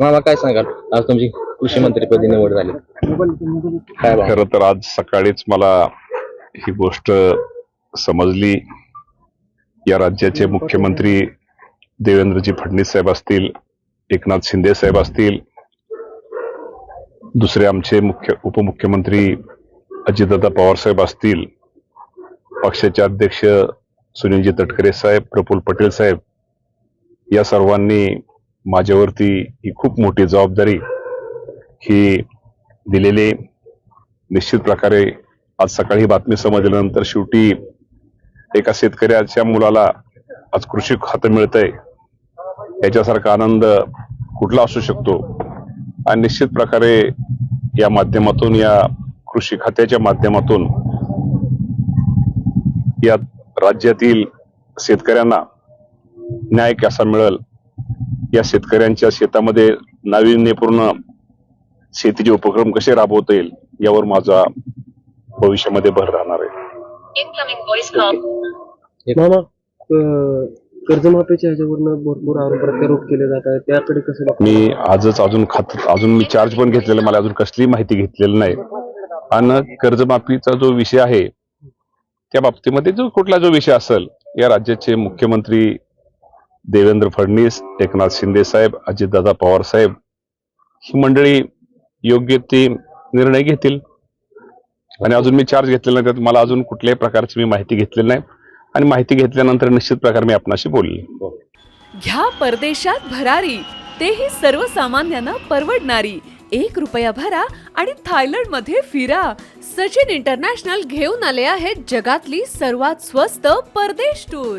मामा काय सांगाल? आज तुमची कृषी मंत्रीपदी निवड झाली. काय खरं तर आज सकाळीच मला ही गोष्ट समजली. या राज्याचे मुख्यमंत्री देवेंद्रजी फडणवीस साहेब असतील एकनाथ शिंदे साहेब असतील दुसरे आमचे मुख्य उपमुख्यमंत्री अजितदादा पवार साहेब असतील पक्षाचे अध्यक्ष सुनीलजी तटकरे साहेब प्रफुल्ल पटेल साहेब या सर्वांनी माझ्यावरती ही खूप मोठी जबाबदारी ही दिलेली निश्चित प्रकारे आज सकाळी ही बातमी समजल्यानंतर शेवटी एका शेतकऱ्याच्या मुलाला आज कृषी खातं मिळतंय याच्यासारखा आनंद कुठला असू शकतो? आणि निश्चित प्रकारे या माध्यमातून या कृषी खात्याच्या माध्यमातून या राज्यातील शेतकऱ्यांना न्याय कसा मिळेल? या शेतकऱ्यांच्या शेतामध्ये नाविन्यपूर्ण शेतीचे उपक्रम कसे राबवता येईल यावर माझा भविष्यामध्ये भर राहणार आहे. कर्जमाफीच्या ह्याच्यावरनं भरपूर आरोप प्रत्यारोप केले जात आहेत. त्याकडे कसं? मी आजच अजून खात अजून मी चार्ज पण घेतलेला मला अजून कसलीही माहिती घेतलेली नाही. आणि कर्जमाफीचा जो विषय आहे त्या बाबतीमध्ये जो कुठला जो विषय असेल या राज्याचे मुख्यमंत्री देवेंद्र फडणवीस एकनाथ शिंदे साहेब अजितदादा पवार साहेब ही मंडळी योग्य ते निर्णय घेतील. आणि अजून मी चार्ज घेतलेला नाही त्यात मला अजून कुठल्याही प्रकारची मी माहिती घेतलेली नाही. आणि माहिती घेतल्यानंतर निश्चित प्रकारे मी आपणाशी बोलली. घ्या परदेशात भरारी तेही सर्वसामान्यांना परवडणारी. एक रुपया भरा आणि थायलंडमध्ये फिरा. सचिन इंटरनॅशनल घेऊन आले आहेत जगातली सर्वात स्वस्त परदेश टूर